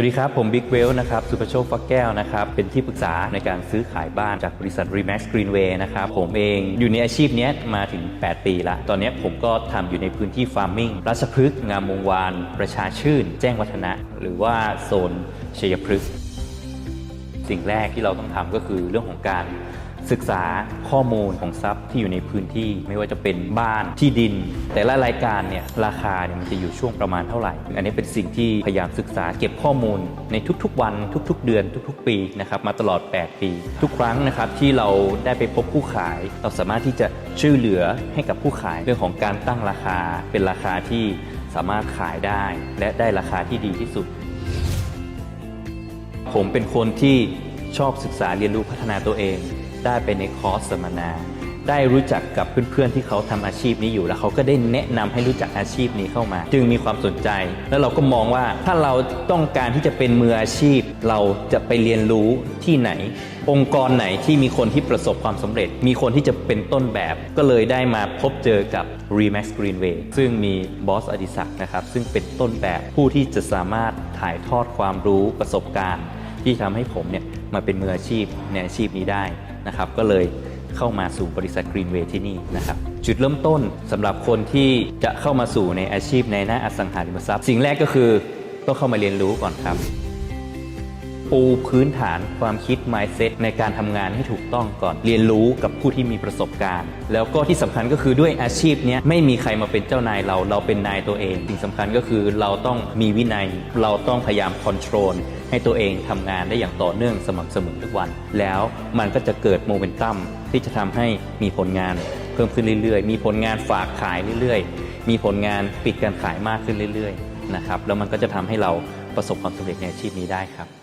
สวัสดีครับ ผมบิ๊กเวลนะครับ สุประโชคฟักแก้วนะครับ เป็นที่ปรึกษาในการซื้อขายบ้านจากบริษัท Remax Greenway นะครับ ผมเองอยู่ในอาชีพนี้มาถึง 8 ปีละ ตอนนี้ผมก็ทำอยู่ในพื้นที่ฟาร์มมิ่งราชพฤกษ์งามวงวาน ประชาชื่น แจ้งวัฒนะ หรือว่าโซนชัยพฤกษ์สิ่งแรกที่เราต้องทำก็คือเรื่องของการ ศึกษาข้อมูลของทรัพย์ที่อยู่ในพื้นที่ไม่ว่าจะเป็นบ้านที่ดิน แต่ละรายการเนี่ยราคาเนี่ยมันจะอยู่ช่วงประมาณเท่าไหร่ อันนี้เป็นสิ่งที่พยายามศึกษาเก็บข้อมูลในทุกๆ วันทุก ๆ เดือนทุก ๆ ปีนะครับมาตลอด 8 ปี ทุกครั้งนะครับที่เราได้ไปพบผู้ขาย เราสามารถที่จะช่วยเหลือให้กับผู้ขายเรื่องของการตั้งราคา เป็นราคาที่สามารถขายได้ และได้ราคาที่ดีที่สุด ผมเป็นคนที่ชอบศึกษาเรียนรู้พัฒนาตัวเอง ได้ไปในคอร์สสัมมนา ได้รู้จักกับเพื่อนๆที่เขาทำอาชีพนี้อยู่ แล้วเขาก็ได้แนะนำให้รู้จักอาชีพนี้เข้ามา จึงมีความสนใจ แล้วเราก็มองว่าถ้าเราต้องการที่จะเป็นมืออาชีพ เราจะไปเรียนรู้ที่ไหน องค์กรไหนที่มีคนที่ประสบความสำเร็จ มีคนที่จะเป็นต้นแบบ ก็เลยได้มาพบเจอกับ Remax Greenway ซึ่งมีบอสอดิศักดิ์นะครับซึ่งเป็นต้นแบบผู้ที่จะสามารถถ่ายทอดความรู้ประสบการณ์ ที่ทำให้ผมเนี่ย มาเป็นมืออาชีพในอาชีพนี้ได้นะครับ ก็เลยเข้ามาสู่บริษัท Greenway ที่นี่นะครับ จุดเริ่มต้นสำหรับคนที่จะเข้ามาสู่ในอาชีพในหน้าอสังหาริมทรัพย์ สิ่งแรกก็คือต้องเข้ามาเรียนรู้ก่อนครับ ปูพื้นฐานความคิด mindset ในการทำงานให้ถูกต้องก่อน เรียนรู้กับผู้ที่มีประสบการณ์ แล้วก็ที่สำคัญก็คือด้วยอาชีพนี้ไม่มีใครมาเป็นเจ้านายเราเราเป็นนายตัวเอง สิ่งสำคัญก็คือเราต้องมีวินัย เราต้องพยายามคอนโทรลให้ตัวเองทำงานได้อย่างต่อเนื่องสม่ำเสมอทุกวัน แล้วมันก็จะเกิดโมเมนตัมที่จะทำให้มีผลงานเพิ่มขึ้นเรื่อยๆ มีผลงานฝากขายเรื่อยๆ มีผลงานปิดการขายมากขึ้นเรื่อยๆนะครับแล้วมันก็จะทำให้เราประสบความสำเร็จในอาชีพนี้ได้ครับ